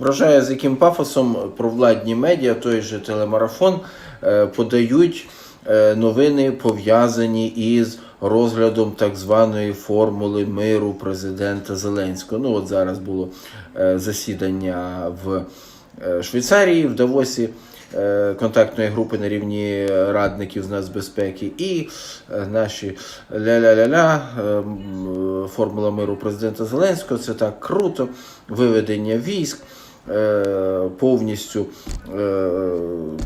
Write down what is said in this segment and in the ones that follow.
Вражає, з яким пафосом провладні медіа, той же телемарафон, е, подають е, новини, пов'язані із розглядом так званої формули миру президента Зеленського. Ну, от зараз було е, засідання в Швейцарії, в Давосі. Контактної групи на рівні радників з нацбезпеки і наші ля-ля-ля-ля, формула миру президента Зеленського. Це так круто. Виведення військ, повністю е,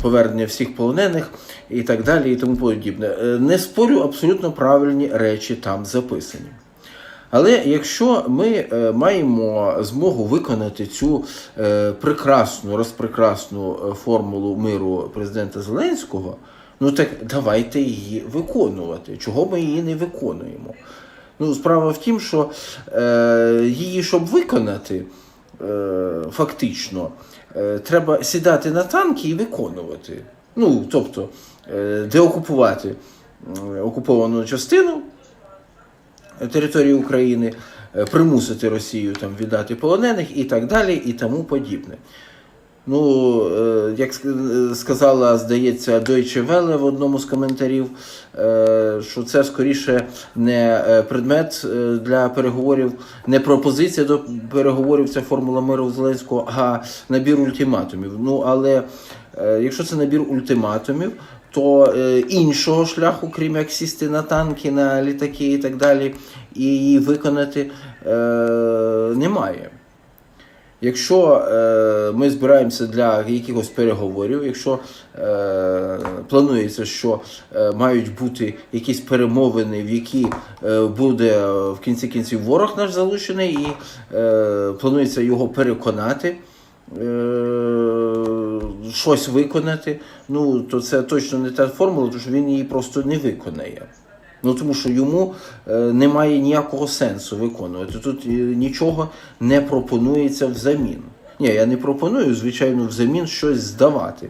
повернення всіх полонених і так далі, і тому подібне. Е, Не спорю, абсолютно правильні речі там записані. Але якщо ми е, маємо змогу виконати цю е, прекрасну, розпрекрасну е, формулу миру президента Зеленського, ну так давайте її виконувати. Чого ми її не виконуємо? Ну, справа в тім, що е, її, щоб виконати, е, фактично, е, треба сідати на танки і виконувати. Ну, тобто, е, деокупувати окуповану частину території України, е, примусити Росію там віддати полонених і так далі, і тому подібне. Ну, е, як е, сказала, здається, Deutsche Welle в одному з коментарів, е, що це скоріше не предмет для переговорів, не пропозиція до переговорів, це формула миру Зеленського, а набір ультиматумів. Ну, але якщо це набір ультиматумів, то іншого шляху, крім як сісти на танки, на літаки і так далі, і її виконати, немає. Якщо е, ми збираємося для якихось переговорів, якщо е, планується, що е, мають бути якісь перемовини, в які е, буде е, в кінці кінців ворог наш залучений, і е, планується його переконати, е, щось виконати, ну то це точно не та формула, тому що він її просто не виконає. Ну тому що йому е, немає ніякого сенсу виконувати. Тут е, нічого не пропонується взамін. Ні, я не пропоную, звичайно, взамін щось здавати.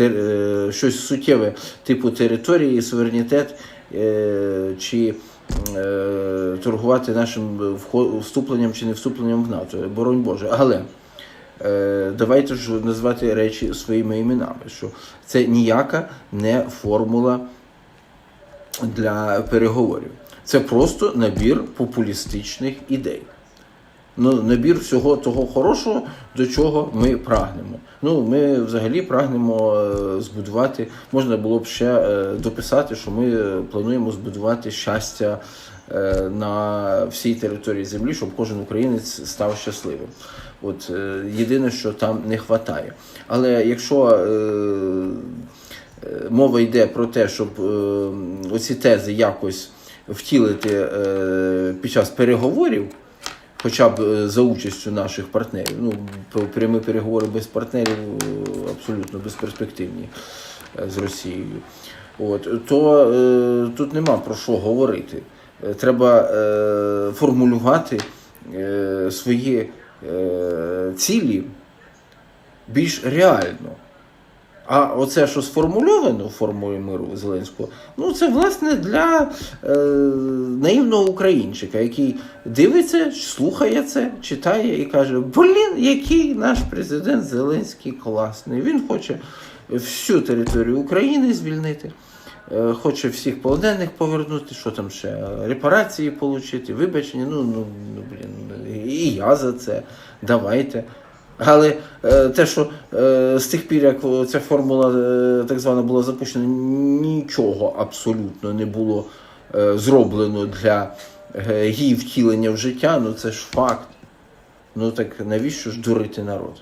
Е, щось суттєве, типу території, суверенітет чи торгувати нашим вступленням чи не вступленням в НАТО. Боронь Боже. Але давайте ж назвати речі своїми іменами, що це ніяка не формула для переговорів. Це просто набір популістичних ідей. Ну, набір всього того хорошого, до чого ми прагнемо. Ну, ми взагалі прагнемо е, збудувати, можна було б ще е, дописати, що ми е, плануємо збудувати щастя на всій території землі, щоб кожен українець став щасливим. От єдине, що там не вистачає. Але якщо мова йде про те, щоб е, оці тези якось втілити е, під час переговорів, хоча б е, за участю наших партнерів. Ну, прямі переговори без партнерів абсолютно безперспективні з Росією. От, то тут нема про що говорити. Треба формулювати свої цілі більш реально. А оце, що сформульовано в формулі миру Зеленського, ну це власне для е, наївного українчика, який дивиться, слухає це, читає і каже: Блін, який наш президент Зеленський класний. Він хоче всю територію України звільнити, е, хоче всіх полонених повернути, що там ще, репарації отримати, вибачення. Ну, ну, ну блін, і я за це. Давайте. Але е, те, що е, з тих пір, як ця формула е, так звана була запущена, нічого абсолютно не було зроблено для її втілення в життя, ну це ж факт. Ну так навіщо ж дурити народ?